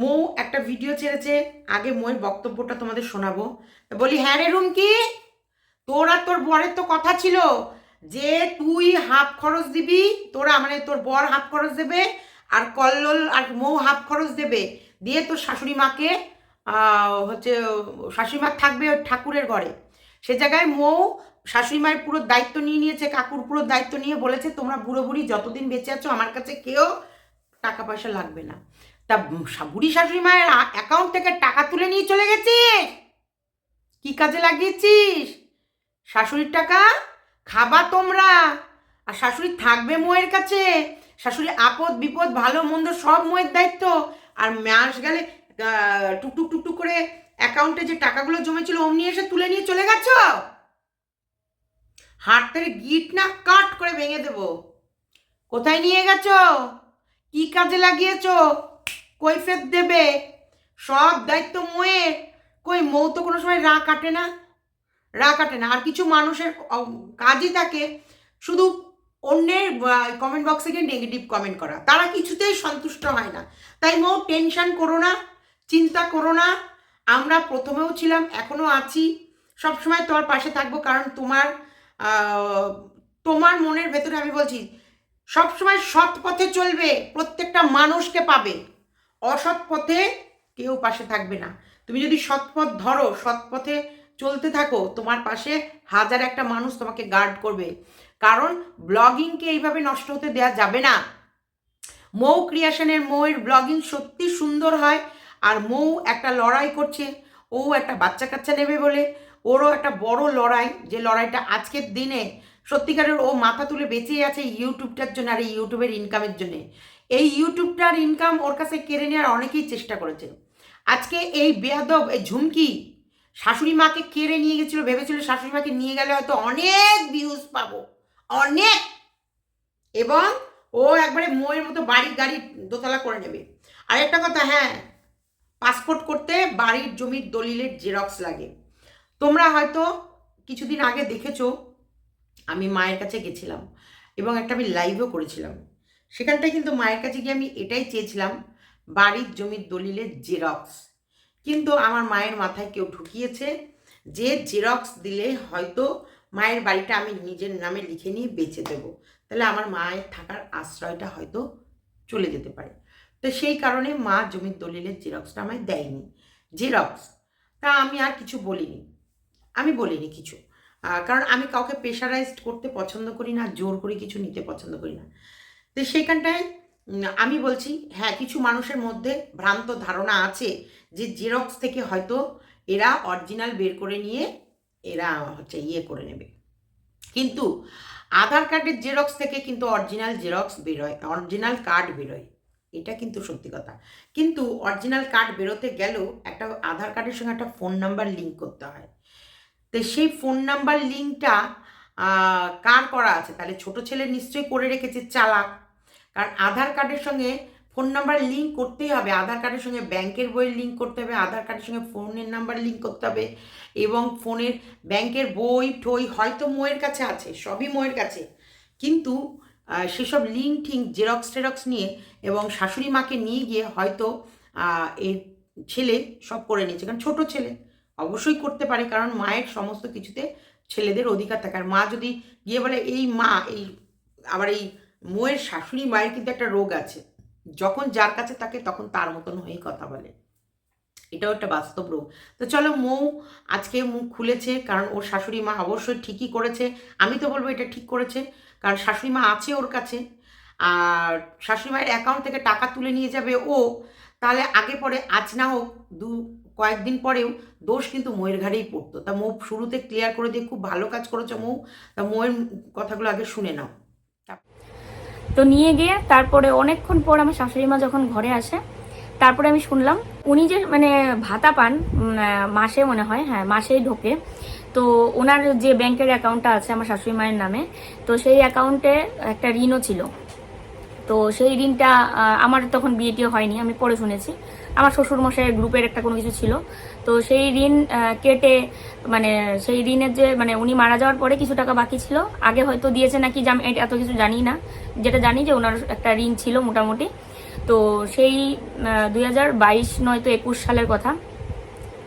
মৌ একটা ভিডিও ছেড়েছে, আগে মৌয়ের বক্তব্যটা তোমাদের শোনাবো। বলি হ্যাঁ রে রুমকি, তোর আর তোর বরের তো কথা ছিল যে তুই হাফ খরচ দিবি, তোরা মানে তোর বর হাফ খরচ দেবে আর কল্লোল আর মৌ হাফ খরচ দেবে। দিয়ে তোর শাশুড়ি মাকে হচ্ছে শাশুড়ি মা থাকবে ঠাকুরের ঘরে। সে জায়গায় মৌ শাশুড়ি মায়ের পুরো দায়িত্ব নিয়ে নিয়েছে, কাকুর পুরো দায়িত্ব নিয়ে বলেছে, তোমরা বুড়ো বুড়ি যতদিন বেঁচে আছো, আমার কাছে কেউ টাকা পয়সা লাগবে না। তা বুড়ি শাশুড়ি মায়ের অ্যাকাউন্ট থেকে টাকা তুলে নিয়ে চলে গেছিস? কি কাজে লাগিয়েছিস? শাশুড়ির টাকা? খাবা তোমরা। আর শাশুড়ি থাকবে মোয়ের কাছে। শাশুড়ি আপদ বিপদ ভালো মন্দ সব মোয়ের দায়িত্ব। আর মাস গেলে টুকটুক টুকটুক করে অ্যাকাউন্টে যে টাকাগুলো জমেছিল অমনি এসে তুলে নিয়ে চলে গেছ? হাত গিট না কাট করে ভেঙে দেবো। কোথায় নিয়ে গেছো? কি কাজে লাগিয়েছো? কৈফেত দেবে? সব দায়িত্ব মোয়ের কই মৌ তো কোনো সময় রা কাটে না। রা কাটে না। আর কিছু মানুষের কাজই থাকে শুধু অন্যের কমেন্ট বক্সে গিয়ে নেগেটিভ কমেন্ট করা। তারা কিছুতেই সন্তুষ্ট হয় না। তাই মৌ টেনশন করো না, চিন্তা করো না। আমরা প্রথমেও ছিলাম এখনও আছি। সবসময় তোমার পাশে থাকব কারণ তোমার তোমার মনের ভেতরে আমি বলছি সবসময় সৎ পথে চলবে। প্রত্যেকটা মানুষকে পাবে। অসৎ পথে কেউ পাশে থাকবে না। তুমি যদি সৎ পথ ধরো, সৎ পথে চলতে থাকো, তোমার পাশে হাজার একটা মানুষ তোমাকে গার্ড করবে। কারণ ব্লগিংকে এইভাবে নষ্ট হতে দেওয়া যাবে না। মৌ ক্রিয়েশনের মৌয়ের ব্লগিং সত্যি সুন্দর হয় আর মৌ একটা লড়াই করছে, ও একটা বাচ্চা কাচ্চা নেবে বলে, ওরও একটা বড় লড়াই, যে লড়াইটা আজকের দিনে সত্যিকারের ও মাথা তুলে বেঁচেই আছে ইউটিউবটার জন্য আর এই ইউটিউবের ইনকামের জন্য। এই ইউটিউবটার ইনকাম ওর কাছে কেড়ে নেওয়ার অনেকেই চেষ্টা করেছে। আজকে এই বেয়াদব, এই ঝুমকি শাশুড়ি মাকে কেড়ে নিয়ে গেছিল, ভেবেছিল শাশুড়ি মাকে নিয়ে গেলে হয়তো অনেক ভিউজ পাবো। অনেক! এবং ও একবারে মোয়ের মতো বাড়ির গাড়ি দোতলা করে নেবে। আর একটা কথা হ্যাঁ পাসপোর্ট করতে বাড়ির জমির দলিলের জেরক্স লাগে। তোমরা হয়তো কিছুদিন আগে দেখেছ, আমি মায়ের কাছে গেছিলাম এবং একটা আমি লাইভও করেছিলাম। সেখানটায় কিন্তু মায়ের কাছে গিয়ে আমি এটাই চেয়েছিলাম, বাড়ির জমির দলিলের জেরক্স কিন্তু আমার মায়ের মাথায় কেউ ঢুকিয়েছে যে জেরক্স দিলে হয়তো মায়ের বাড়িটা আমি নিজের নামে লিখে নিয়ে বেচে দেবো। তাহলে আমার মায়ের থাকার আশ্রয়টা হয়তো চলে যেতে পারে। তো সেই কারণে মা জমির দলিলের জেরক্সটা আমায় দেয়নি। জেরক্স তা আমি আর কিছু বলিনি। আমি বলিনি কিছু। কারণ আমি কাউকে প্রেশারাইজড করতে পছন্দ করি না, জোর করে কিছু নিতে পছন্দ করি না। তো সেইখানটায় উম, আমি বলছি হ্যাঁ কিছু মানুষের মধ্যে ভ্রান্ত ধারণা আছে যে জেরক্স থেকে হয়তো এরা অরিজিনাল বের করে নিয়ে এরা হচ্ছে ইয়ে করে নেবে। কিন্তু আধার কার্ডের জেরক্স থেকে কিন্তু অরিজিনাল জেরক্স বেরোয় অরিজিনাল কার্ড বেরোয়। এটা কিন্তু সত্যি কথা। কিন্তু অরিজিনাল কার্ড বেরোতে গেলেও একটা আধার কার্ডের সঙ্গে একটা ফোন নাম্বার লিঙ্ক করতে হয়। তো সেই ফোন নাম্বার লিঙ্কটা কার করা আছে? তাহলে ছোট ছেলে নিশ্চয়ই করে রেখেছে চালাক। কারণ আধার কার্ডের সঙ্গে ফোন নাম্বার লিঙ্ক করতেই হবে। আধার কার্ডের সঙ্গে ব্যাংকের বইয়ের লিঙ্ক করতে হবে, আধার কার্ডের সঙ্গে ফোনের নাম্বার লিঙ্ক করতে হবে এবং ফোনের ব্যাংকের বই টই হয়তো মোয়ের কাছে আছে, সবই মোয়ের কাছে। কিন্তু সেসব লিঙ্ক ঠিঙ্ক জেরক্স টেরক্স নিয়ে এবং শাশুড়ি মাকে নিয়ে গিয়ে হয়তো এর ছেলে সব করে নিয়েছে। কারণ ছোট ছেলে, অবশ্যই করতে পারে কারণ মায়ের সমস্ত কিছুতে ছেলেদের অধিকার থাকে। আর মা যদি গিয়ে বলে, এই মা, এই, আবার এই মোয়ের শাশুড়ি মায়ের কিন্তু একটা রোগ আছে। যখন যার কাছে থাকে তখন তার মতন হয়েই কথা বলে। এটাও একটা বাস্তব রোগ। তো চলো মৌ আজকে মুখ খুলেছে, কারণ ওর শাশুড়ি মা অবশ্যই ঠিকই করেছে। আমি তো বলব এটা ঠিক করেছে, কারণ শাশুড়ি মা আছে ওর কাছে। আর শাশুড়ি মায়ের অ্যাকাউন্ট থেকে টাকা তুলে নিয়ে যাবে ও, তাহলে আগে পরে, আজ না হোক, দু কয়েকদিন পরেও দোষ কিন্তু মৌয়ের ঘাড়েই পড়তো। তা মৌ শুরুতে ক্লিয়ার করে দিয়ে খুব ভালো কাজ করেছে মৌ। তা মৌয়ের কথাগুলো আগে শুনে নাও। তো নিয়ে গিয়ে তারপরে অনেকক্ষণ পর আমার শাশুড়ি মা যখন ঘরে আসে, তারপরে আমি শুনলাম উনি যে মানে ভাতা পান মাসে মনে হয় হ্যাঁ মাসেই ঢোকে। তো ওনার যে ব্যাংকের অ্যাকাউন্টটা আছে আমার শাশুড়ি মায়ের নামে, তো সেই অ্যাকাউন্টে একটা ঋণও ছিল। তো সেই ঋণটা আমার তখন বিয়েটিও হয়নি, আমি পরে শুনেছি। আমার শ্বশুর মশাইয়ের গ্রুপের একটা কোনো কিছু ছিল। তো সেই ঋণ কেটে মানে সেই ঋণের যে মানে উনি মারা যাওয়ার পরে কিছু টাকা বাকি ছিল। আগে হয়তো দিয়েছে নাকি যে আমি এত কিছু জানি না। যেটা জানি যে ওনার একটা ঋণ ছিল মোটামুটি। তো সেই দুই হাজার বাইশ নয়তো একুশ সালের কথা।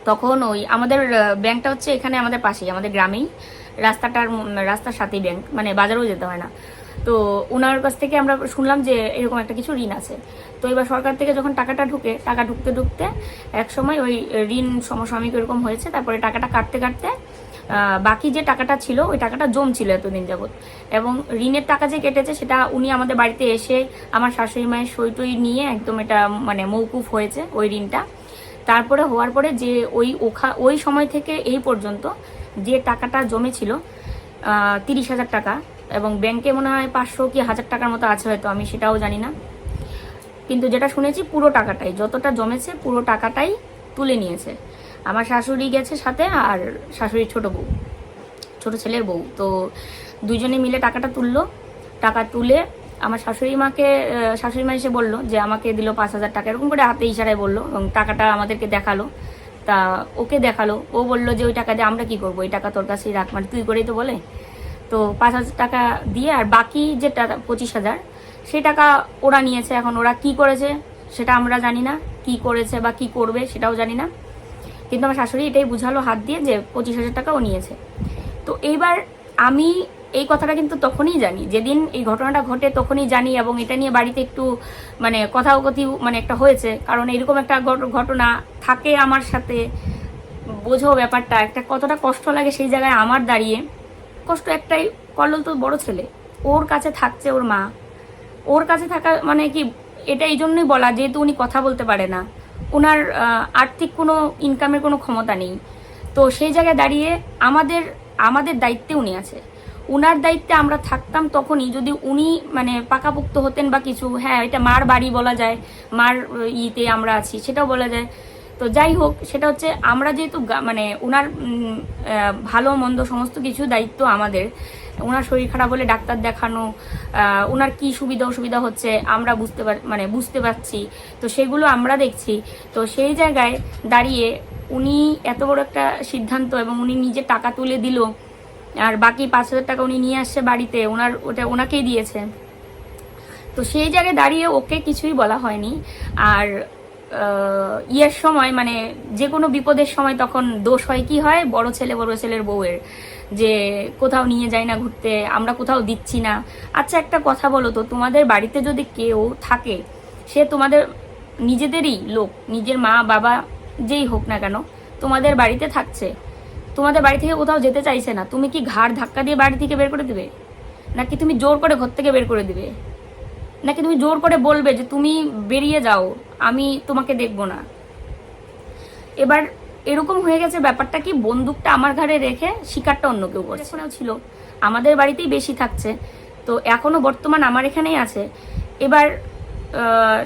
তখন ওই আমাদের ব্যাংকটা হচ্ছে এখানে আমাদের পাশেই, আমাদের গ্রামেই। রাস্তাটার রাস্তার সাথেই ব্যাংক মানে বাজারেও যেতে হয় না। তো ওনার কাছ থেকে আমরা শুনলাম যে এরকম একটা কিছু ঋণ আছে। তো এবার সরকার থেকে যখন টাকাটা ঢুকে, টাকা ঢুকতে ঢুকতে এক সময় ওই ঋণ সমসাময়িক এরকম হয়েছে, তারপরে টাকাটা কাটতে কাটতে বাকি যে টাকাটা ছিল, ওই টাকাটা জমছিল এতদিন যাবৎ। এবং ঋণের টাকা যে কেটেছে, সেটা উনি আমাদের বাড়িতে এসে আমার শাশুড়ি মায়ের সই টই নিয়ে একদম এটা মানে মৌকুফ হয়েছে ওই ঋণটা। তারপরে হওয়ার পরে যে ওই ওখা, ওই সময় থেকে এই পর্যন্ত যে টাকাটা জমেছিল তিরিশ হাজার টাকা এবং ব্যাংকে মনে হয় পাঁচশো কি হাজার টাকার মতো আছে হয়তো, আমি সেটাও জানি না। কিন্তু যেটা শুনেছি পুরো টাকাটাই, যতটা জমেছে পুরো টাকাটাই তুলে নিয়েছে। আমার শাশুড়ি গেছে সাথে আর শাশুড়ির ছোট বউ, ছোট ছেলের বউ। তো দুজনে মিলে টাকাটা তুললো, টাকা তুলে আমার শাশুড়ি মাকে শাশুড়ি মা এসে বলল যে আমাকে দিল পাঁচ হাজার টাকা, এরকম করে হাতে ইশারায় বলল এবং টাকাটা আমাদেরকে দেখাল। তা ওকে দেখাল, ও বলল যে ওই টাকা দিয়ে আমরা কি করব ওই টাকা তোর কাছেই রাখ মানে তুই করেই তো বলে। তো পাঁচ হাজার টাকা দিয়ে, আর বাকি যে টাকা, পঁচিশ হাজার, সেই টাকা ওরা নিয়েছে। এখন ওরা কি করেছে, সেটা আমরা জানি না। কি করেছে বা কি করবে, সেটাও জানি না। কিন্তু আমার শাশুড়ি এটাই বুঝালো হাত দিয়ে যে পঁচিশ হাজার টাকা ও নিয়েছে। তো এইবার আমি এই কথাটা কিন্তু তখনই জানি। যেদিন এই ঘটনাটা ঘটে তখনই জানি এবং এটা নিয়ে বাড়িতে একটু মানে কথাও মানে একটা হয়েছে। কারণ এরকম একটা ঘট- ঘটনা থাকে আমার সাথে। বোঝো ব্যাপারটা। একটা কতটা কষ্ট লাগে সেই জায়গায় আমার দাঁড়িয়ে। কষ্ট একটাই, কল্লোল তো বড় ছেলে। ওর কাছে থাকছে ওর মা। ওর কাছে থাকা মানে কি, এটা এই জন্যই বলা, যেহেতু উনি কথা বলতে পারে না। ওনার আর্থিক কোনো ইনকামের কোনো ক্ষমতা নেই। তো সেই জায়গায় দাঁড়িয়ে আমাদের আমাদের দায়িত্বে উনি আছে। উনার দায়িত্বে আমরা থাকতাম তখনই যদি উনি মানে পাকাপোক্ত হতেন বা কিছু হ্যাঁ এটা মার বাড়ি বলা যায়, মার ইতে আমরা আছি, সেটাও বলা যায়। তো যাই হোক, সেটা হচ্ছে আমরা যেহেতু মানে ওনার ভালো, মন্দ সমস্ত কিছু দায়িত্ব আমাদের। ওনার শরীর খারাপ হলে ডাক্তার দেখানো ওনার কি সুবিধা, অসুবিধা হচ্ছে আমরা বুঝতে পার মানে বুঝতে পারছি। তো সেগুলো আমরা দেখছি। তো সেই জায়গায় দাঁড়িয়ে উনি এত বড় একটা সিদ্ধান্ত এবং উনি নিজে টাকা তুলে দিল, আর বাকি পাঁচ হাজার টাকা উনি নিয়ে আসছে বাড়িতে ওনার ওটা ওনাকেই দিয়েছে। তো সেই জায়গায় দাঁড়িয়ে ওকে কিছুই বলা হয়নি। আর ইয়ের সময় মানে যে কোনো বিপদের সময় তখন দোষ হয় কি হয়? বড় ছেলে, বড় ছেলের বউয়ের। যে কোথাও নিয়ে যায় না ঘুরতে, আমরা কোথাও দিচ্ছি না। আচ্ছা একটা কথা বলো তো, তোমাদের বাড়িতে যদি কেউ থাকে, সে তোমাদের নিজেদেরই লোক, নিজের মা, বাবা যেই হোক না কেন, তোমাদের বাড়িতে থাকছে। তোমাদের বাড়ি থেকে কোথাও যেতে চাইছে না। তুমি কি ঘাড় ধাক্কা দিয়ে বাড়ি থেকে বের করে দিবে? নাকি তুমি জোর করে ঘর থেকে বের করে দিবে? নাকি তুমি জোর করে বলবে যে তুমি বেরিয়ে যাও? আমি তোমাকে দেখব না। এবার এরকম হয়ে গেছে ব্যাপারটা কি বন্দুকটা আমার ঘাড়ে রেখে শিকারটা অন্য কেউ করছে। ছিল। আমাদের বাড়িতেই বেশি থাকছে। তো এখনও বর্তমান আমার এখানেই আছে। এবার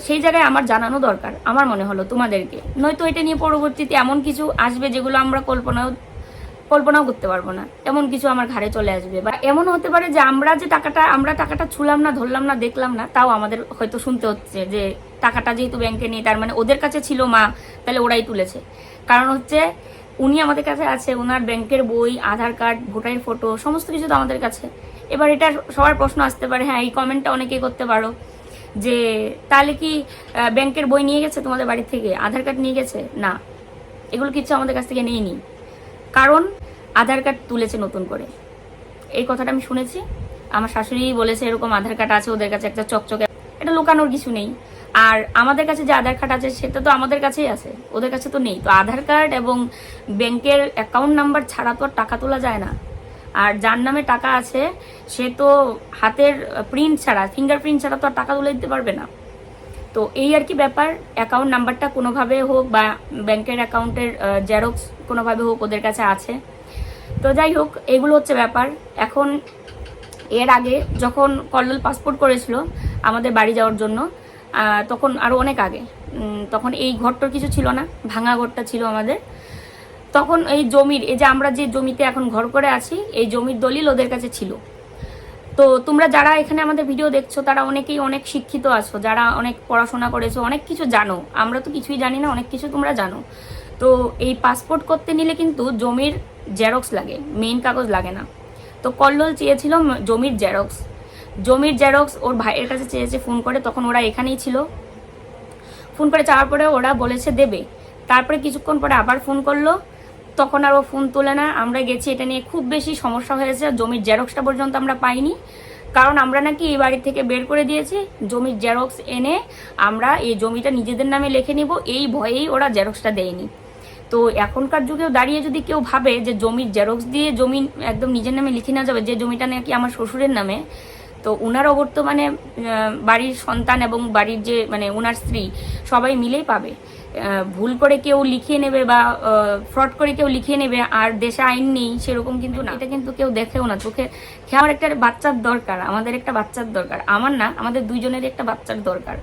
সেই জায়গায় আমার জানানো দরকার। আমার মনে হলো তোমাদেরকে। নয়তো এটা নিয়ে পরবর্তীতে এমন কিছু আসবে যেগুলো আমরা কল্পনাও কল্পনাও করতে পারব না। এমন কিছু আমার ঘাড়ে চলে আসবে। বা এমন হতে পারে যে আমরা যে টাকাটা, আমরা টাকাটা ছুলাম না, ধরলাম না, দেখলাম না, তাও আমাদের হয়তো শুনতে হচ্ছে যে টাকাটা যেহেতু ব্যাংকে নেই তার মানে ওদের কাছে ছিল মা, তাহলে ওরাই তুলেছে। কারণ হচ্ছে উনি আমাদের কাছে আছে ওনার ব্যাংকের বই, আধার কার্ড ভোটারের ফটো সমস্ত কিছু তো আমাদের কাছে। এবার এটা সবার প্রশ্ন আসতে পারে হ্যাঁ এই কমেন্টটা অনেকেই করতে পারো। যে তাহলে কি ব্যাংকের বই নিয়ে গেছে তোমাদের বাড়ি থেকে? আধার কার্ড নিয়ে গেছে? না। এগুলো কিছু আমাদের কাছ থেকে নেয়নি। কারণ আধার কার্ড তুলেছে নতুন করে। এই কথাটা আমি শুনেছি। আমার শাশুড়ি বলেছে এরকম আধার কার্ড আছে, ওদের কাছে একটা চকচকে এটা লুকানোর কিছু নেই। আর আমাদের কাছে যে আধার কার্ড আছে, সেটা তো আমাদের কাছেই আছে। ওদের কাছে তো নেই। তো আধার কার্ড এবং ব্যাংকের অ্যাকাউন্ট নাম্বার ছাড়া তো টাকা তোলা যায় না। আর যার নামে টাকা আছে, সে তো হাতের প্রিন্ট ছাড়া, ফিঙ্গারপ্রিন্ট ছাড়া তো আর টাকা তুলে দিতে পারবে না। তো এই আর কি ব্যাপার অ্যাকাউন্ট নাম্বারটা কোনোভাবে হোক বা ব্যাংকের অ্যাকাউন্টের জেরক্স কোনোভাবে হোক ওদের কাছে আছে। তো যাই হোক, এগুলো হচ্ছে ব্যাপার। এখন এর আগে যখন কল্লোল পাসপোর্ট করেছিল আমাদের বাড়ি যাওয়ার জন্য তখন আরও অনেক আগে তখন এই ঘরটার কিছু ছিল না, ভাঙা ঘরটা ছিল আমাদের। তখন এই জমির, এই যে আমরা যে জমিতে এখন ঘর করে আছি, এই জমির দলিল ওদের কাছে ছিল। তো তোমরা যারা এখানে আমাদের ভিডিও দেখছ, তারা অনেকেই অনেক শিক্ষিত আছো, যারা অনেক পড়াশোনা করেছ, অনেক কিছু জানো। আমরা তো কিছুই জানি না, অনেক কিছু তোমরা জানো। তো এই পাসপোর্ট করতে নিলে কিন্তু জমির জেরক্স লাগে মেইন কাগজ লাগে না। তো কল্লোল চেয়েছিল জমির জেরক্স জমির জেরক্স ওর ভাইয়ের কাছে চেয়েছে ফোন করে, তখন ওরা এখানেই ছিল। ফোন করে চাওয়ার পরে ওরা বলেছে দেবে। তারপরে কিছুক্ষণ পরে আবার ফোন করল। তখন আর ও ফোন তোলে না। আমরা গেছি এটা নিয়ে খুব বেশি সমস্যা হয়েছে। জমির জেরক্সটা পর্যন্ত আমরা পাইনি। কারণ আমরা নাকি এই বাড়ি থেকে বের করে দিয়েছি। জমির জেরক্স এনে আমরা এই জমিটা নিজেদের নামে লিখে নিব। এই ভয়েই ওরা জেরক্সটা দেয়নি। তো এখনকার যুগেও দাঁড়িয়ে যদি কেউ ভাবে যে জমির জেরক্স দিয়ে জমি একদম নিজের নামে লিখে না যাবে, যে জমিটা নাকি আমার শ্বশুরের নামে, তো ওনারও বর্তমানে বাড়ির সন্তান এবং বাড়ির যে মানে ওনার স্ত্রী সবাই মিলেই পাবে। ভুল করে কেউ লিখিয়ে নেবে বা ফ্রড করে কেউ লিখিয়ে নেবে, আর দেশে আইন নেই, সেরকম কিন্তু না। এটা কিন্তু কেউ দেখেও না। চোখে আমার একটা বাচ্চার দরকার, আমাদের একটা বাচ্চার দরকার। আমার না, আমাদের দুইজনের একটা বাচ্চার দরকার।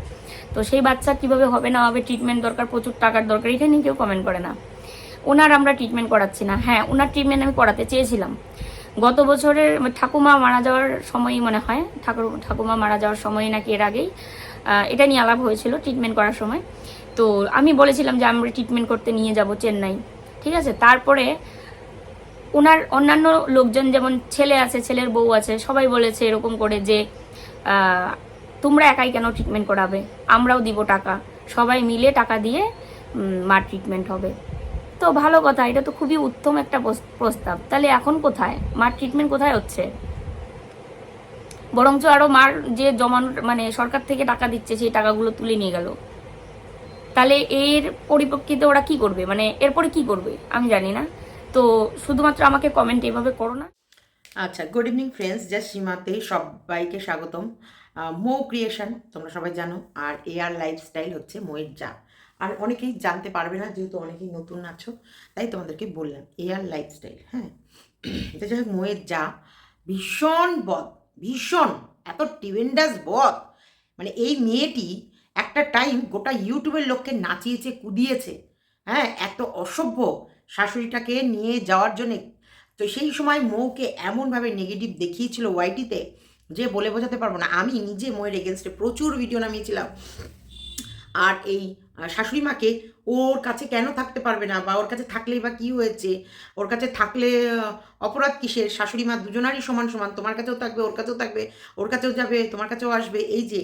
তো সেই বাচ্চা কীভাবে হবে, না হবে ট্রিটমেন্ট দরকার, প্রচুর টাকার দরকার, এটা নিয়ে কেউ কমেন্ট করে না। ওনার আমরা ট্রিটমেন্ট করাচ্ছি না। হ্যাঁ ওনার ট্রিটমেন্ট আমি করাতে চেয়েছিলাম। গত বছরের ঠাকুমা মারা যাওয়ার সময়ই মনে হয়, ঠাকুর ঠাকুমা মারা যাওয়ার সময় নাকি এর আগেই এটা নিয়ে আলাপ হয়েছিল ট্রিটমেন্ট করার সময়। তো আমি বলেছিলাম যে আমরা ট্রিটমেন্ট করতে নিয়ে যাব চেন্নাই, ঠিক আছে? তারপরে ওনার অন্যান্য লোকজন যেমন ছেলে আছে, ছেলের বউ আছে, সবাই বলেছে এরকম করে যে তোমরা একাই কেন ট্রিটমেন্ট করাবে? আমরাও দিব টাকা। সবাই মিলে টাকা দিয়ে মার ট্রিটমেন্ট হবে। তো ভালো কথা, এটা তো খুবই উত্তম একটা প্রস- প্রস্তাব। তাহলে এখন কোথায়? মার ট্রিটমেন্ট কোথায় হচ্ছে? বরঞ্চ আরও মার যে জমানো মানে সরকার থেকে টাকা দিচ্ছে, সেই টাকাগুলো তুলে নিয়ে গেল। তাহলে এর পরিপ্রেক্ষিতে ওরা কি করবে? মানে এরপরে কি করবে? আমি জানি না। তো শুধুমাত্র আমাকে কমেন্ট এভাবে করো না। আচ্ছা গুড ইভিনিং ফ্রেন্ডস জাস্ট সীমাতে সবাইকে স্বাগতম। মো ক্রিয়েশন তোমরা সবাই জানো, আর এআর লাইফস্টাইল হচ্ছে মোয়ের যা। আর অনেকেই জানতে পারবে না, যেহেতু অনেকেই নতুন আছো, তাই তোমাদেরকে বললাম এআর লাইফস্টাইল হ্যাঁ? এটা যাই হোক মোয়ের যা, ভীষণ বদ, ভীষণ, এত টিভেন্ডাস বদ। মানে এই মেয়েটি একটা টাইম গোটা ইউটিউবের লোককে নাচিয়েছে, কুদিয়েছে। হ্যাঁ এত অসভ্য শাশুড়িটাকে নিয়ে যাওয়ার জন্যে। তো সেই সময় মৌকে এমনভাবে নেগেটিভ দেখিয়েছিল ওয়াইটিতে যে বলে বোঝাতে পারব না। আমি নিজে মৌয়ের এগেনস্টে প্রচুর ভিডিও নামিয়েছিলাম। আর এই শাশুড়ি মাকে ওর কাছে কেন থাকতে পারবে না বা ওর কাছে থাকলেই বা কী হয়েছে? ওর কাছে থাকলে অপরাধ কিসের? শাশুড়ি মা দুজনারই সমান সমান। তোমার কাছেও থাকবে, ওর কাছেও থাকবে, ওর কাছেও যাবে, তোমার কাছেও আসবে। এই যে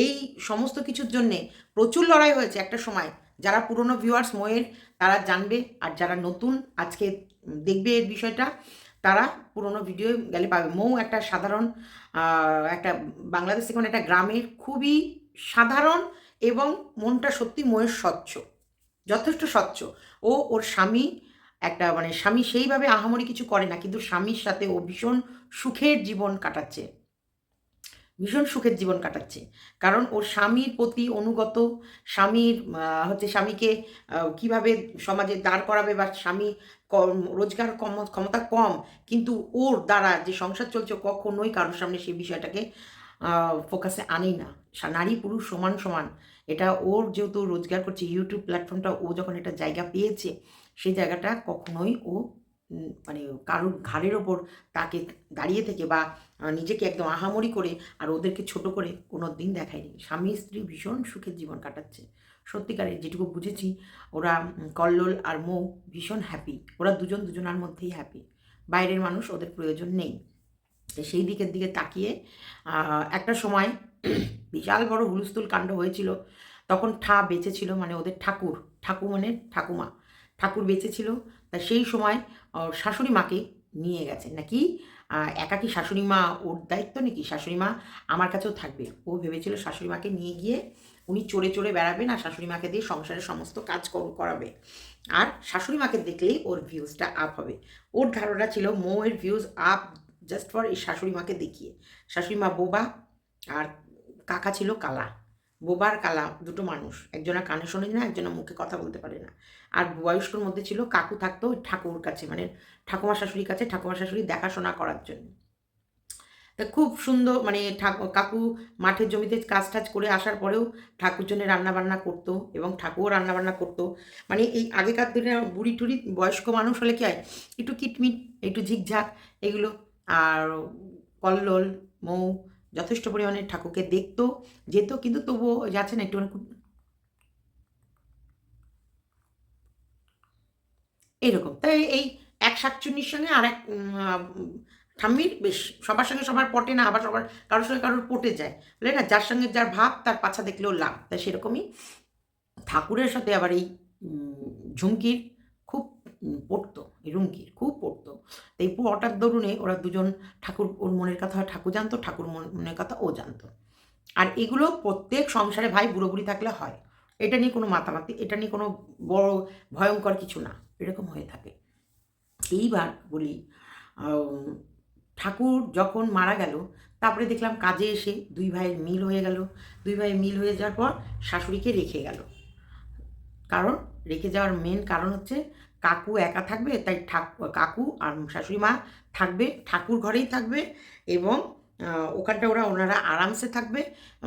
এই সমস্ত কিছুর জন্যে প্রচুর লড়াই হয়েছে একটা সময়। যারা পুরনো ভিউয়ার্স ময়ের, তারা জানবে আর যারা নতুন, আজকে দেখবে এই বিষয়টা, তারা পুরনো ভিডিও গেলে পাবে। মৌ একটা সাধারণ একটা বাংলাদেশ থেকে একটা গ্রামের খুবই সাধারণ এবং মনটা সত্যি ময়ের স্বচ্ছ, যথেষ্ট স্বচ্ছ। ও, ওর স্বামী একটা মানে স্বামী সেইভাবে আহামরি কিছু করে না, কিন্তু স্বামীর সাথে ও ভীষণ সুখের জীবন কাটাচ্ছে। ভীষণ সুখের জীবন কাটাচ্ছে। কারণ ওর স্বামীর প্রতি অনুগত, স্বামীর হচ্ছে স্বামীকে কীভাবে সমাজে দাঁড় করাবে বা স্বামী রোজগার কম, ক্ষমতা কম, কিন্তু ওর দ্বারা যে সংসার চলছে কখনোই কারোর সামনে সেই বিষয়টাকে ফোকাসে আনেই না। নারী পুরুষ সমান সমান। এটা ওর যেহেতু রোজগার করছে ইউটিউব প্ল্যাটফর্মটা ও যখন একটা জায়গা পেয়েছে সেই জায়গাটা কখনোই ও মানে কারোর ঘাড়ের ওপর তাকে দাঁড়িয়ে থেকে বা নিজেকে একদম আহামরি করে আর ওদেরকে ছোট করে কোনো দিন দেখায়নি। স্বামী স্ত্রী ভীষণ সুখের জীবন কাটাচ্ছে। সত্যিকারের যেটুকু বুঝেছি, ওরা কল্লোল আর মৌ ভীষণ হ্যাপি ওরা দুজন দুজনার মধ্যেই হ্যাপি বাইরের মানুষ ওদের প্রয়োজন নেই। তো সেই দিকের দিকে তাকিয়ে একটা সময় বিশাল বড় হুলস্থুল কাণ্ড হয়েছিল। তখন ঠা বেঁচে ছিল মানে ওদের ঠাকুর ঠাকুর মানে ঠাকুমা। ঠাকুর বেঁচে ছিল তা সেই সময় শাশুড়ি মাকে নিয়ে গেছে। নাকি একাকী শাশুড়ি মা, ওর দায়িত্ব নাকি শাশুড়ি মা আমার কাছেও থাকবে। ও ভেবেছিল শাশুড়ি মাকে নিয়ে গিয়ে উনি চড়ে চড়ে বেড়াবেন আর শাশুড়ি মাকে দিয়ে সংসারের সমস্ত কাজ কর- করাবে। আর শাশুড়ি মাকে দেখলেই ওর ভিউজটা আপ হবে। ওর ধারণা ছিল, মৌয়ের ভিউজ আপ জাস্ট ফর এই শাশুড়ি মাকে দেখিয়ে। শাশুড়ি মা বোবা আর কাকা ছিল কালা। বোবার কালা দুটো মানুষ একজনা কানে শোনে না একজনা মুখে কথা বলতে পারে না। আর বয়স্কর মধ্যে ছিল কাকু থাকতো ঠাকুর কাছে মানে ঠাকুমা শাশুড়ির কাছে ঠাকুমা শাশুড়ি দেখাশোনা করার জন্য। তা খুব সুন্দর মানে কাকু মাঠের জমিতে কাজ টাজ করে আসার পরেও ঠাকুর জন্য রান্নাবান্না করতো এবং ঠাকুরও রান্নাবান্না করতো। মানে এই আগেকার দিনে বুড়ি টুড়ি, বয়স্ক মানুষ হলে কি হয়, একটু কিটমিট, একটু ঝিকঝাক, এগুলো, আর কল্লোল মৌ যথেষ্ট পরিমাণে ঠাকুরকে দেখতো, যেত, কিন্তু তবুও যাচ্ছে না একটু খুব এরকম। তাই এই এক শাকচুন্নির সঙ্গে আর এক ঠাম্মির বেশ সবার সঙ্গে সবার পটে না, আবার সবার কারোর সঙ্গে কারোর পটে যায়। বলে না, যার সঙ্গে যার ভাব, তার পাছা দেখলেও লাভ। তাই সেরকমই ঠাকুরের সাথে আবার এই ঝুমকির পড়তো রুমকির, খুব পড়তো। তাই এই পড়াটার দরুনে ওরা দুজন ঠাকুর, ওর মনের কথা ঠাকুর জানতো, ঠাকুর মনের কথা ও জানতো। আর এগুলো প্রত্যেক সংসারে ভাই বুড়ো বুড়ি থাকলে হয়। এটা নিয়ে কোনো মাতামাতি, এটা নিয়ে কোনো বড় ভয়ঙ্কর কিছু না, এরকম হয়ে থাকে। এইবার বলি ঠাকুর যখন মারা গেল, তারপরে দেখলাম কাজে এসে দুই ভাইয়ের মিল হয়ে গেল। দুই ভাইয়ের মিল হয়ে যাওয়ার পর শাশুড়িকে রেখে গেল। কারণ, রেখে যাওয়ার মেন কারণ হচ্ছে কাকু একা থাকবে, তাই ঠাক, কাকু আর শাশুড়ি মা থাকবে, ঠাকুর ঘরেই থাকবে এবং ওখানটা ওরা ওনারা আরামসে থাকবে,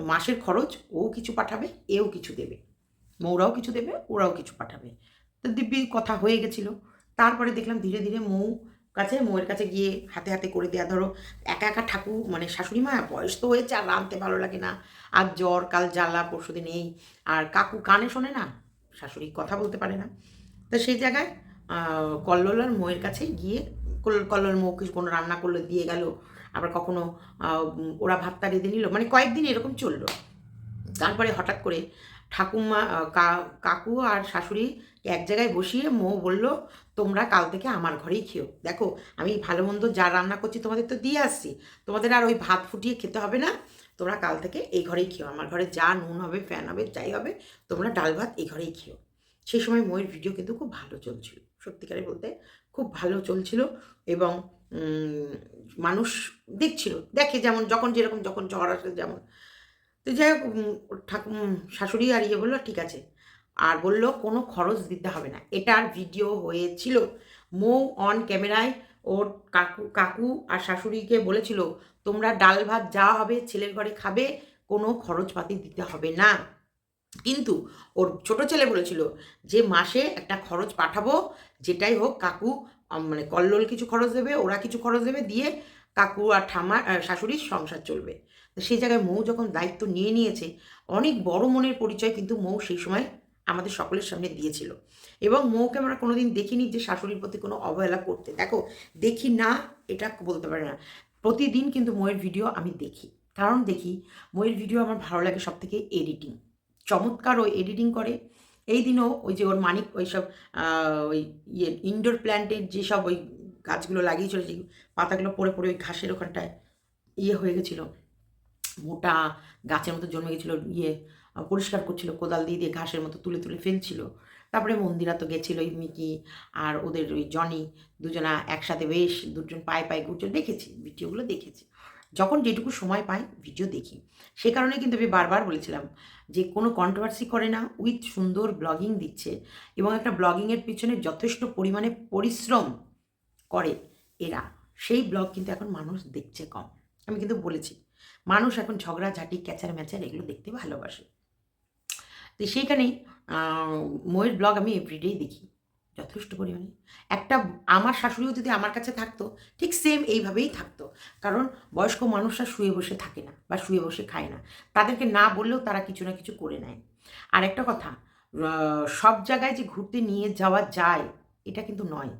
মাসের খরচ ও কিছু পাঠাবে, এও কিছু দেবে। মৌরাও কিছু দেবে, ওরাও কিছু পাঠাবে। তো দিব্যি কথা হয়ে গেছিল। তারপরে দেখলাম ধীরে ধীরে মৌ কাছে, মৌয়ের কাছে গিয়ে হাতে হাতে করে দেয়া। ধরো একা একা ঠাকুর মানে শাশুড়ি মা বয়স তো হয়েছে, আর রাঁধতে ভালো লাগে না। আর জ্বর, কাল জ্বালা, পরশু দিন এই। আর কাকু কানে শোনে না, শাশুড়ি কথা বলতে পারে না। তো সেই জায়গায় কল্লোল আর মৌয়ের কাছে গিয়ে কল্লোল মৌ কিছু কোনো রান্না করল, দিয়ে গেল, আবার কখনো ওরা ভাতটা রেঁধে নিল মানে কয়েকদিন এরকম চলল। তারপরে হঠাৎ করে ঠাকুমা কাকু আর শাশুড়ি এক জায়গায় বসিয়ে মৌ বলল, তোমরা কাল থেকে আমার ঘরেই খেও। দেখো, আমি ভালো মন্দ যা রান্না করছি তোমাদের তো দিয়ে আসছি। তোমাদের আর ওই ভাত ফুটিয়ে খেতে হবে না। তোমরা কাল থেকে এই ঘরেই খেও। আমার ঘরে যা নুন হবে, ফ্যান হবে, যাই হবে, তোমরা ডাল ভাত এই ঘরেই খেও। সেই সময় ময়ের ভিডিও কিন্তু খুব ভালো চলছিল। সত্যিকারে বলতে খুব ভালো চলছিল এবং মানুষ দেখছিল, দেখে যেমন যখন যেরকম, যখন ঝড় আসে যেমন। তো যাই হোক ঠাকুর শাশুড়ি আর ইয়ে বলল, ঠিক আছে। আর বলল, কোনো খরচ দিতে হবে না। এটার ভিডিও হয়েছিল। মৌ অন ক্যামেরায় ওর কাকু কাকু আর শাশুড়িকে বলেছিল, তোমরা ডাল ভাত যা হবে ছেলের ঘরে খাবে, কোনো খরচপাতি দিতে হবে না। কিন্তু ওর ছোট ছেলে বলেছিল যে মাসে একটা খরচ পাঠাবো, যেটাই হোক কাকু মানে কল্লোল কিছু খরচ দেবে, ওরা কিছু খরচ দেবে, দিয়ে কাকু আর ঠামা শাশুড়ির সংসার চলবে। তো সেই জায়গায় মৌ যখন দায়িত্ব নিয়ে নিয়েছে, অনেক বড় মনের পরিচয় কিন্তু মৌ সেই সময় আমাদের সকলের সামনে দিয়েছিল। এবং মৌকে আমরা কোনোদিন দেখিনি যে শাশুড়ির প্রতি কোনো অবহেলা করতে। দেখো, দেখি না, এটা বলতে পারে না। প্রতিদিন কিন্তু ময়ের ভিডিও আমি দেখি। কারণ দেখি, ময়ের ভিডিও আমার ভালো লাগে সব থেকে এডিটিং চমৎকার ও এডিটিং করে। এই দিনও ওই যে ওর মানিক, ওই সব ওই ইয়ে ইনডোর প্ল্যান্টের যেসব ওই গাছগুলো লাগিয়েছিল, যে পাতাগুলো পড়ে পড়ে ওই ঘাসের ওখানটায় ইয়ে হয়ে গেছিল। মোটা গাছের মতো জন্মে গেছিল ইয়ে পরিষ্কার করছিল, কোদাল দিয়ে দিয়ে ঘাসের মতো তুলে তুলে ফেলছিল। তারপরে মন্দিরা তো গেছিল, ওই মিকি আর ওদের ওই জনি, দুজনা একসাথে বেশ দুজন পায়ে পায়ে ঘুরছে দেখেছি ভিডিওগুলো দেখেছি। যখন যেটুকু সময় পাই ভিডিও দেখি। সে কারণে কিন্তু আমি বারবার বলেছিলাম যে, কোনো কন্ট্রোভার্সি করে না, উইথ সুন্দর ব্লগিং দিচ্ছে এবং একটা ব্লগিংয়ের পিছনে যথেষ্ট পরিমাণে পরিশ্রম করে এরা। সেই ব্লগ কিন্তু এখন মানুষ দেখছে কম। আমি কিন্তু বলেছি, মানুষ এখন ঝগড়াঝাটি ক্যাচার ম্যাচার এগুলো দেখতে ভালোবাসে। তো সেইখানেই ময়ের ব্লগ আমি এভরিডেই দেখি। যথেষ্ট পরিমাণে। একটা আমার শাশুড়িও যদি আমার কাছে থাকতো, ঠিক সেম এইভাবেই থাকতো। কারণ বয়স্ক মানুষরা শুয়ে বসে থাকে না বা শুয়ে বসে খায় না। তাদেরকে না বললেও তারা কিছু না কিছু করে নেয়। আর একটা কথা সব জায়গায় যে ঘুরতে নিয়ে যাওয়া যায়, এটা কিন্তু নয়।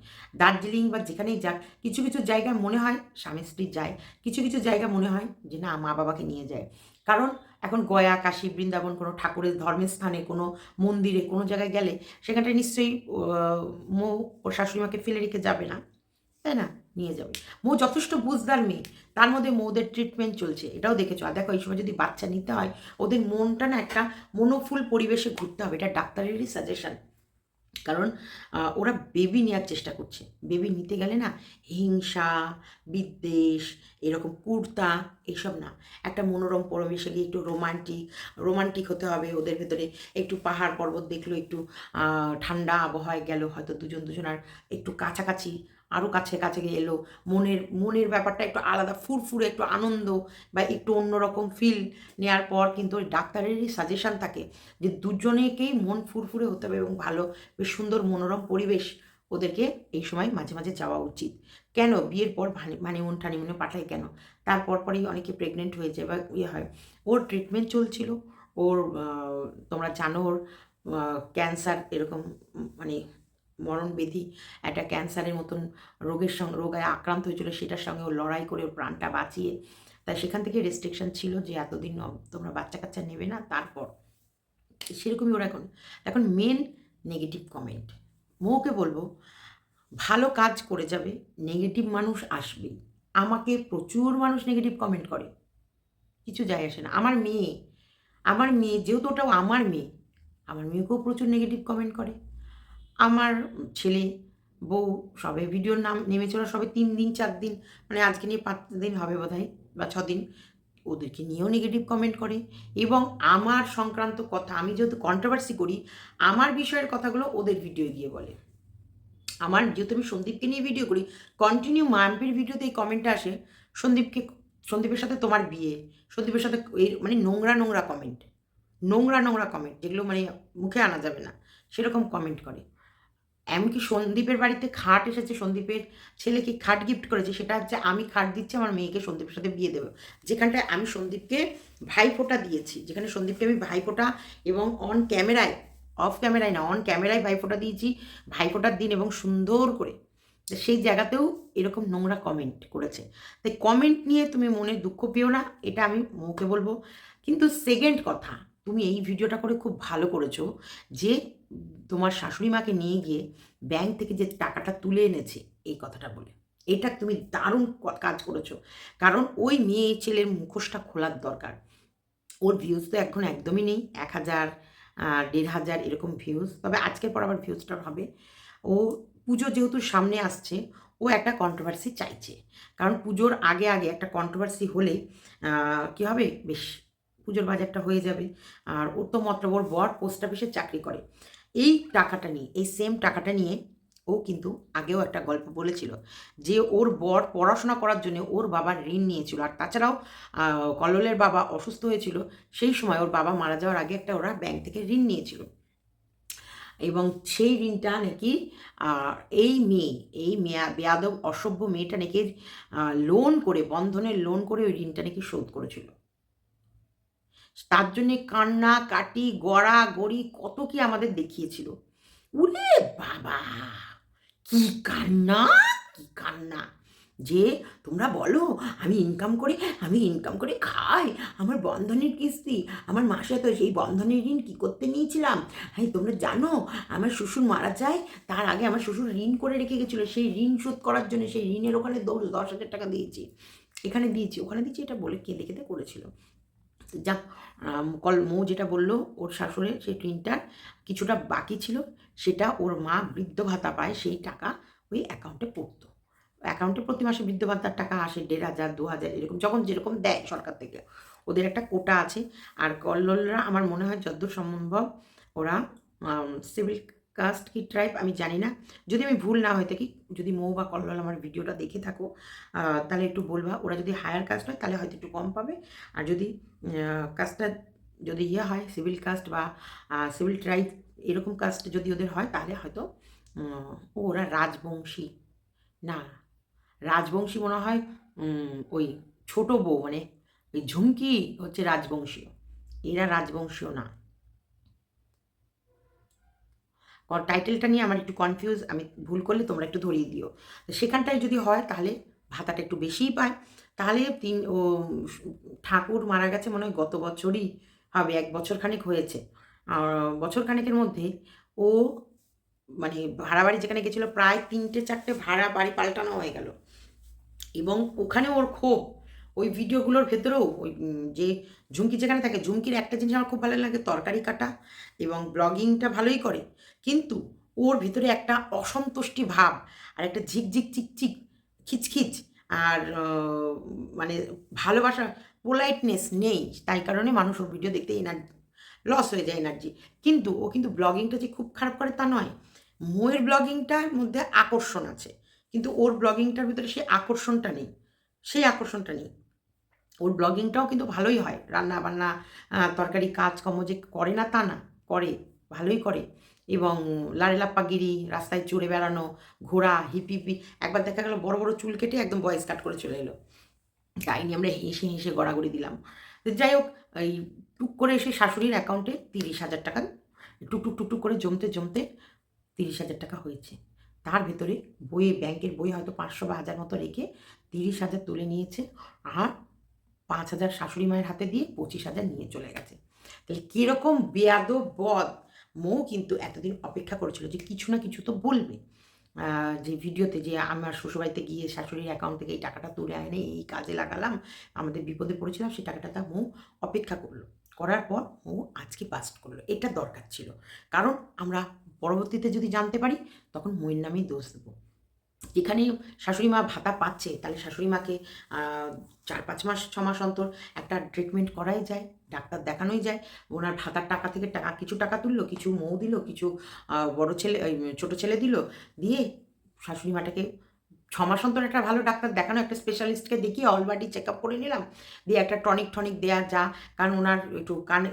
দার্জিলিং বা যেখানেই যাক, কিছু কিছু জায়গায় মনে হয়, স্বামী স্ত্রী যায়, কিছু কিছু জায়গা মনে হয় যে না মা বাবাকে নিয়ে যায়। কারণ এখন গয়া, কাশী, বৃন্দাবন কোনো ঠাকুরের ধর্মের স্থানে, কোনো মন্দিরে, কোনো জায়গায় গেলে সেখানটায় নিশ্চয়ই মৌ ওর শাশুড়িমাকে ফেলে রেখে যাবে না। তাই না? নিয়ে যাবে। মৌ যথেষ্ট বুঝদার মেয়ে। তার মধ্যে মৌদের ট্রিটমেন্ট চলছে। এটাও দেখেছ। আর দেখো, এই সময় যদি বাচ্চা নিতে হয়, ওদের মনটা না একটা মনোফুল পরিবেশে ঘুরতে হবে। এটা ডাক্তারেরই সাজেশন কারণ ওরা বেবি নেওয়ার চেষ্টা করছে। বেবি নিতে গেলে না হিংসা, বিদ্বেষ, এরকম কুর্তা এইসব না। একটা মনোরম পরিবেশে গিয়ে একটু রোমান্টিক রোমান্টিক হতে হবে। ওদের ভেতরে একটু পাহাড় পর্বত দেখল, একটু ঠান্ডা আবহাওয়ায় গেল, হয়তো দুজন দুজন আর একটু কাছাকাছি আরও কাছে কাছে গিয়ে এলো। মনের মনের ব্যাপারটা একটু আলাদা, ফুরফুরে, একটু আনন্দ বা একটু অন্যরকম ফিল নেওয়ার পর কিন্তু ওই ডাক্তারেরই সাজেশান থাকে যে দুজনেকেই মন ফুরফুরে হতে হবে এবং ভালো, বেশ সুন্দর মনোরম পরিবেশ ওদেরকে এই সময় মাঝে মাঝে যাওয়া উচিত। কেন? বিয়ের পর মানিমুন ঠানিমুনে পাঠায় কেন? তারপর পরেই অনেকে প্রেগনেন্ট হয়ে যায় বা ইয়ে হয়। ওর ট্রিটমেন্ট চলছিল, ওর তোমরা জানো ওর ক্যান্সার এরকম মানে মরণবেধি একটা ক্যান্সারের মতন রোগের সঙ্গে রোগে আক্রান্ত হয়েছিল, সেটার সঙ্গে ও লড়াই করে ওর প্রাণটা বাঁচিয়ে, তাই সেখান থেকে রেস্ট্রিকশন ছিল যে এতদিন তোমরা বাচ্চা কাচ্চা নেবে না, তারপর। সেরকমই ওরা এখন। এখন মেন নেগেটিভ কমেন্ট মৌকে বলব, ভালো কাজ করে যাবে নেগেটিভ মানুষ আসবেই আমাকে প্রচুর মানুষ নেগেটিভ কমেন্ট করে। কিছু যায় আসে না। আমার মেয়ে আমার মেয়ে, যেহেতু ওটাও আমার মেয়ে, আমার মেয়েকেও প্রচুর নেগেটিভ কমেন্ট করে। আমার ছেলে, বউ সবে ভিডিওর নাম নেমেছিল সবে তিন দিন, চার দিন মানে আজকে নিয়ে পাঁচ দিন হবে বোধ বা ছ দিন, ওদেরকে নিয়েও নেগেটিভ কমেন্ট করে। এবং আমার সংক্রান্ত কথা, আমি যেহেতু কন্ট্রোভার্সি করি, আমার বিষয়ের কথাগুলো ওদের ভিডিও গিয়ে বলে। আমার যেহেতু আমি সন্দীপকে নিয়ে ভিডিও করি কন্টিনিউ মাম্পির ভিডিওতে এই কমেন্টটা আসে, সন্দীপকে, সন্দীপের সাথে তোমার বিয়ে, সন্দীপের সাথে এই মানে নোংরা নোংরা কমেন্ট নোংরা নোংরা কমেন্ট যেগুলো মানে মুখে আনা যাবে না, সেরকম কমেন্ট করে। এমনকি সন্দীপের বাড়িতে খাট এসেছে, সন্দীপের ছেলেকে খাট গিফট করেছে, সেটা হচ্ছে আমি খাট দিচ্ছি, আমার মেয়েকে সন্দীপের সাথে বিয়ে দেবো। যেখানটায় আমি সন্দীপকে ভাইফোঁটা দিয়েছি, যেখানে সন্দীপকে আমি ভাইফোঁটা এবং অন ক্যামেরায় অফ ক্যামেরায় না অন ক্যামেরায় ভাইফোঁটা দিয়েছি, ভাইফোঁটার দিন এবং সুন্দর করে। সেই জায়গাতেও এরকম নোংরা কমেন্ট করেছে। তাই কমেন্ট নিয়ে তুমি মনে দুঃখ পেও না, এটা আমি মুখে বলব। কিন্তু সেকেন্ড কথা, তুমি এই ভিডিওটা করে খুব ভালো করেছ যে তোমার শাশুড়ি মাকে নিয়ে গিয়ে ব্যাংক থেকে যে টাকাটা তুলে এনেছে, এই কথাটা বলে। এটা তুমি দারুণ কাজ করেছ। কারণ ওই মেয়ে ছেলের মুখোশটা খোলার দরকার। ওর ভিউজ তো এখন একদমই নেই, এক হাজার দেড় হাজার এরকম ভিউজ তবে আজকের পর আবার ভিউজটা হবে। ও, পুজো যেহেতু সামনে আসছে, ও একটা কন্ট্রোভার্সি চাইছে। কারণ পুজোর আগে আগে একটা কন্ট্রোভার্সি হলে কি হবে? বেশ, পুজোর বাজারটা হয়ে যাবে। আর ওর তো মাত্র ওর বর পোস্ট অফিসে চাকরি করে। এই টাকাটা নিয়ে এই সেম টাকাটা নিয়ে ও কিন্তু আগেও একটা গল্প বলেছিল যে ওর বর পড়াশোনা করার জন্য ওর বাবা ঋণ নিয়েছিল। আর তাছাড়াও আহ, কল্লোলের বাবা অসুস্থ হয়েছিল সেই সময় ওর বাবা মারা যাওয়ার আগে একটা ওরা ব্যাংক থেকে ঋণ নিয়েছিল। এবং সেই ঋণটা নাকি এই মেয়ে এই মেয়া বেয়াদব অসভ্য মেয়েটা নাকি লোন করে বন্ধনের লোন করে ওই ঋণটা নাকি শোধ করেছিল। তার জন্যে কান্না, কাটি, গড়া, গড়ি কত কি আমাদের দেখিয়েছিল। উরে বাবা! কি কান্না কি কান্না। যে তোমরা বলো, আমি ইনকাম করে, আমি ইনকাম করে খাই। আমার বন্ধনের কিস্তি, আমার মাসে তো সেই বন্ধনের ঋণ কি করতে নিয়েছিলাম? হ্যাঁ তোমরা জানো, আমার শ্বশুর মারা যায়, তার আগে আমার শ্বশুর ঋণ করে রেখে গেছিল। সেই ঋণ শোধ করার জন্য সেই ঋণের ওখানে দশ দশ হাজার টাকা দিয়েছি। এখানে দিয়েছি, ওখানে দিয়েছি, এটা বলে কেঁদে কেঁদে করেছিল। যাক কল, মৌ যেটা বলল, ওর শাশুড়ের সেই ঋণটার কিছুটা বাকি ছিল, সেটা ওর মা বৃদ্ধ ভাতা পায়, সেই টাকা ওই অ্যাকাউন্টে পড়তো। অ্যাকাউন্টে প্রতি মাসে বৃদ্ধ ভাতার টাকা আসে, দেড় হাজার, দু হাজার, এরকম, যখন যেরকম দেয় সরকার থেকে। ওদের একটা কোটা আছে। আর কল্লোলরা, আমার মনে হয়, যদ্দূর সম্ভব, ওরা সিভিল কাস্ট কি ট্রাইব আমি জানি না। যদি আমি ভুল না হয়ে থাকি, যদি মৌ বা কল্লোল আমার ভিডিওটা দেখে থাকো তাহলে একটু বলবা। ওরা যদি হায়ার কাস্ট হয়, তাহলে হয়তো একটু কম পাবে। আর যদি কাস্টটা যদি ইয়ে হয় সিভিল কাস্ট বা সিভিল ট্রাইব এরকম কাস্ট যদি ওদের হয়, তাহলে হয়তো ওরা রাজবংশী। না, রাজবংশী মনে হয় ওই ছোট বউ মানে ওই ঝুমকি হচ্ছে রাজবংশীয়। এরা রাজবংশীয় না। টাইটেলটা নিয়ে আমার একটু কনফিউজ আমি ভুল করলে তোমরা একটু ধরিয়ে দিও। সেখানটায় যদি হয়, তাহলে ভাতাটা একটু বেশিই পায়। তাহলে তিন, ও, ঠাকুর মারা গেছে মনে হয় গত বছরই, হবে এক বছর খানেক হয়েছে। আর বছর খানেকের মধ্যে ও মানে ভাড়া বাড়ি যেখানে গেছিল, প্রায় তিনটে চারটে ভাড়া বাড়ি পাল্টানো হয়ে গেল। এবং ওখানে ওর ক্ষোভ ওই ভিডিওগুলোর ভেতরেও ওই যে ঝুমকি যেখানে থাকে, ঝুমকির একটা জিনিস আমার খুব ভালো লাগে, তরকারি কাটা এবং ব্লগিংটা ভালোই করে। কিন্তু ওর ভিতরে একটা অসন্তুষ্টি ভাব আর একটা ঝিকঝিক, চিকচিক, খিচখিচ আর মানে ভালোবাসা পোলাইটনেস নেই। তাই কারণে মানুষ ওর ভিডিও দেখতে এনার্জি লস হয়ে যায় এনার্জি কিন্তু ও কিন্তু ব্লগিংটা যে খুব খারাপ করে তা নয়। মোয়ের ব্লগিংটার মধ্যে আকর্ষণ আছে। কিন্তু ওর ব্লগিংটার ভিতরে সেই আকর্ষণটা নেই। সেই আকর্ষণটা নেই। ওর ব্লগিংটাও কিন্তু ভালোই হয়। রান্না বান্না তরকারি কাজকর্ম যে করে না তা না, করে, ভালোই করে। এবং লারেলাপ্পাগিরি রাস্তায় চড়ে বেড়ানো ঘোরা হিপিপি, একবার দেখা গেল বড় বড় চুল কেটে একদম বয়েস কাট করে চলে এলো। তাই নিয়ে আমরা হেসে হেসে গড়াগড়ি দিলাম। যাই হোক, এই টুক করে এসে শাশুড়ির অ্যাকাউন্টে তিরিশ হাজার টাকা, টুক টুক টুক টুক করে জমতে জমতে তিরিশ হাজার টাকা হয়েছে। তার ভেতরে বইয়ে ব্যাংকের বই হয়তো পাঁচশো বা হাজার মতো রেখে তিরিশ হাজার তুলে নিয়েছে। আর পাঁচ হাজার শাশুড়ি মায়ের হাতে দিয়ে পঁচিশ হাজার নিয়ে চলে গেছে। তাহলে কীরকম বেয়াদ বদ মৌ কিন্তু এতদিন অপেক্ষা করেছিল যে কিছু না কিছু তো বলবে। যে ভিডিওতে যে আমার শ্বশুরবাড়িতে গিয়ে শাশুড়ির অ্যাকাউন্ট থেকে এই টাকাটা তুলে আনে এই কাজে লাগালাম, আমাদের বিপদে পড়েছিলাম সেই টাকাটা তা মৌ অপেক্ষা করল। করার পর ও আজকে পাস্ট করল। এটা দরকার ছিল। কারণ আমরা পরবর্তীতে যদি জানতে পারি, তখন মইয়ের নামেই দোষ দেবো। যেখানে শাশুড়ি মা ভাতা পাচ্ছে, তাহলে শাশুড়ি মাকে চার পাঁচ মাস, ছ মাস অন্তর একটা ট্রিটমেন্ট করাই যায়, ডাক্তার দেখানোই যায়। ওনার ভাতার টাকা থেকে টাকা, কিছু টাকা তুললো, কিছু মৌ দিল, কিছু বড় ছেলে ছোট ছেলে দিল, দিয়ে শাশুড়ি মাটাকে ছ মাস অন্তর একটা ভালো ডাক্তার দেখানো, একটা স্পেশালিস্টকে দেখিয়ে অল চেক আপ করে নিলাম। দিয়ে একটা টনিক টনিক দেয়া যা, কারণ ওনার একটু কান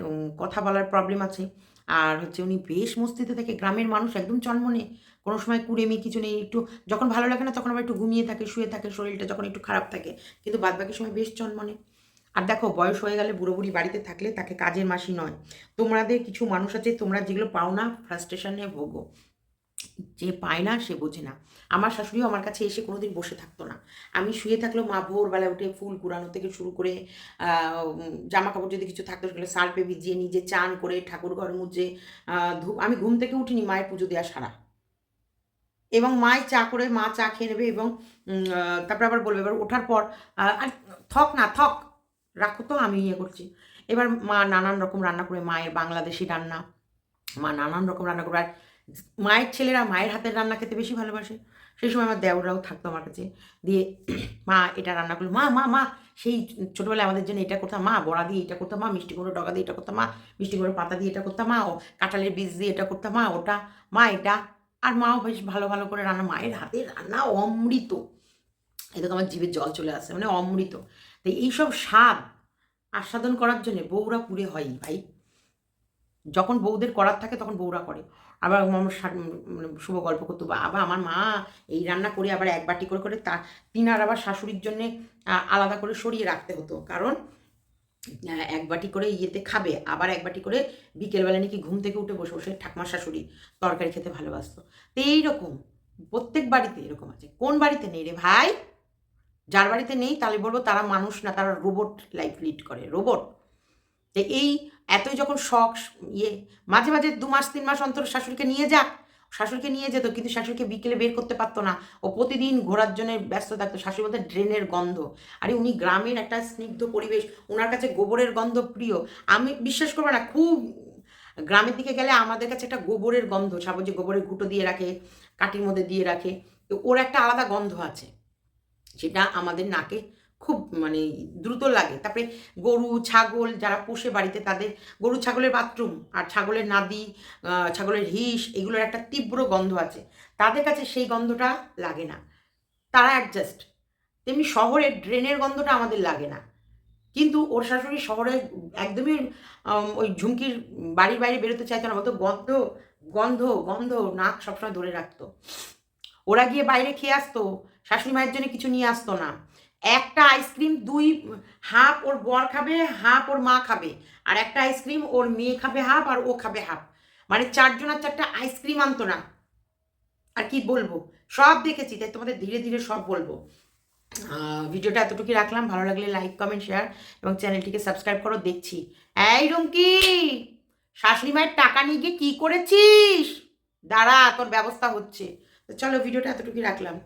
কথা বলার প্রবলেম আছে। আর হচ্ছে উনি বেশ মস্তিতে থাকে গ্রামের মানুষ, একদম চন্মনে। কোনো সময় কুড়েমি কিছু নেই, একটু যখন ভালো লাগে না, তখন আবার একটু ঘুমিয়ে থাকে, শুয়ে থাকে, শরীরটা যখন একটু খারাপ থাকে। কিন্তু বাদ বাকি সময় বেশ চনমনে। আর দেখো, বয়স হয়ে গেলে বুড়ো বুড়ি বাড়িতে থাকলে তাকে কাজের মাসি নয়। তোমাদের কিছু মানুষ আছে, তোমরা যেগুলো পাও না ফ্রাস্ট্রেশনে ভোগো। যে পায় না, সে বোঝে না। আমার শাশুড়িও আমার কাছে এসে কোনোদিন বসে থাকতো না। আমি শুয়ে থাকলেও মা ভোরবেলা উঠে ফুল কুড়ানো থেকে শুরু করে জামা কাপড় যদি কিছু থাকতো, সেগুলো সার্পে ভিজিয়ে নিজে চান করে ঠাকুর ঘর মুজে ধূপ, আমি ঘুম থেকে উঠিনি মায়ের পুজো দেওয়া সারা। এবং মায় চা করে, মা চা খেয়ে নেবে এবং তারপর আবার বলবে, এবার ওঠার পর আর থক না, থক, রাখো তো, আমি ইয়ে করছি। এবার মা নানান রকম রান্না করে, মায়ের বাংলাদেশি রান্না, মা নানান রকম রান্না করে, আর মায়ের ছেলেরা মায়ের হাতের রান্না খেতে বেশি ভালোবাসে। সেই সময় আমার দেওররাও থাকতো আমার কাছে দিয়ে মা এটা রান্না করল, মা মা মা, সেই ছোটোবেলায় আমাদের জন্য এটা করতাম, মা, বড়া দিয়ে এটা করতাম, মা, মিষ্টি কুমড়ো, ডগা দিয়ে এটা করতাম, মা, মিষ্টি কুমড়ো পাতা দিয়ে এটা করতাম, মা, ও কাঁঠালের বীজ দিয়ে এটা করতাম, মা, ওটা, মা, এটা। আর মাও বেশ ভালো ভালো করে রান্না, মায়ের হাতে রান্না অমৃত। এদিকে আমার জীবের জল চলে আসে মানে অমৃত। তো এইসব স্বাদ আস্বাদন করার জন্য বউরা পুরে হয়ই ভাই। যখন বউদের করার থাকে তখন বউরা করে। আবার আমার মানে শুভ গল্প করতো বা আবার আমার মা এই রান্না করে আবার এক বাটি করে করে তা তিনার আবার শাশুড়ির জন্যে আলাদা করে সরিয়ে রাখতে হতো। কারণ এক বাটি করে ইয়েতে খাবে, আবার এক বাটি করে বিকেলবেলা নাকি ঘুম থেকে উঠে বসে বসে ঠাকমা শাশুড়ি তরকারি খেতে ভালোবাসতো। তো এইরকম, প্রত্যেক বাড়িতে এরকম আছে। কোন বাড়িতে নেই রে ভাই? যার বাড়িতে নেই তাহলে বলব তারা মানুষ না, তারা রোবট লাইফ লিড করে। রোবট তো এই এতই যখন শখ ইয়ে মাঝে মাঝে দু মাস, তিন মাস অন্তর শাশুড়িকে নিয়ে যাক। শাশুড়িকে নিয়ে যেত, কিন্তু শাশুড়িকে বিকেলে বের করতে পারতো না। ও প্রতিদিন ঘোরার জন্য ব্যস্ত থাকতো। শাশুড়ি বলতে ড্রেনের গন্ধ। আরে উনি গ্রামের একটা স্নিগ্ধ পরিবেশ। ওনার কাছে গোবরের গন্ধ প্রিয়। আমি বিশ্বাস করব না, খুব গ্রামের দিকে গেলে আমাদের কাছে একটা গোবরের গন্ধ। সাপোজ যে গোবরের ঘুটো দিয়ে রাখে, কাঠির মধ্যে দিয়ে রাখে। তো ওর একটা আলাদা গন্ধ আছে। সেটা আমাদের নাকে খুব মানে দ্রুত লাগে। তারপরে গরু, ছাগল যারা পোষে বাড়িতে তাদের গরু, ছাগলের বাথরুম আর ছাগলের নাদি ছাগলের হিস এগুলোর একটা তীব্র গন্ধ আছে। তাদের কাছে সেই গন্ধটা লাগে না। তারা অ্যাডজাস্ট তেমনি শহরের ড্রেনের গন্ধটা আমাদের লাগে না। কিন্তু ওর শাশুড়ি শহরে একদমই ওই ঝুমকির বাড়ির বাইরে বেরোতে চাইতো না। বলতো গন্ধ গন্ধ গন্ধ নাক সবসময় ধরে রাখতো। ওরা গিয়ে বাইরে খেয়ে আসতো। শাশুড়ি মায়ের জন্য কিছু নিয়ে আসতো না। একটা আইসক্রিম দুই হাফ ওর বর খাবে, হাফ ওর মা খাবে। আর একটা আইসক্রিম ওর মেয়ে খাবে হাফ আর ও খাবে হাফ। মানে চারজন আর চারটা আইসক্রিম আনতো না। আর কি বলব? সব দেখেছি, তাই তোমাদের ধীরে ধীরে সব বলব। ভিডিওটা এতটুকুই রাখলাম। ভালো লাগলে লাইক কমেন্ট শেয়ার এবং চ্যানেলটিকে সাবস্ক্রাইব করো, দেখছি। এই রুমকি, শাশুড়ি মায়ের টাকা নিয়ে গিয়ে কী করেছিস? দাঁড়া, তোর ব্যবস্থা হচ্ছে। তো চলো, ভিডিওটা এতটুকুই রাখলাম।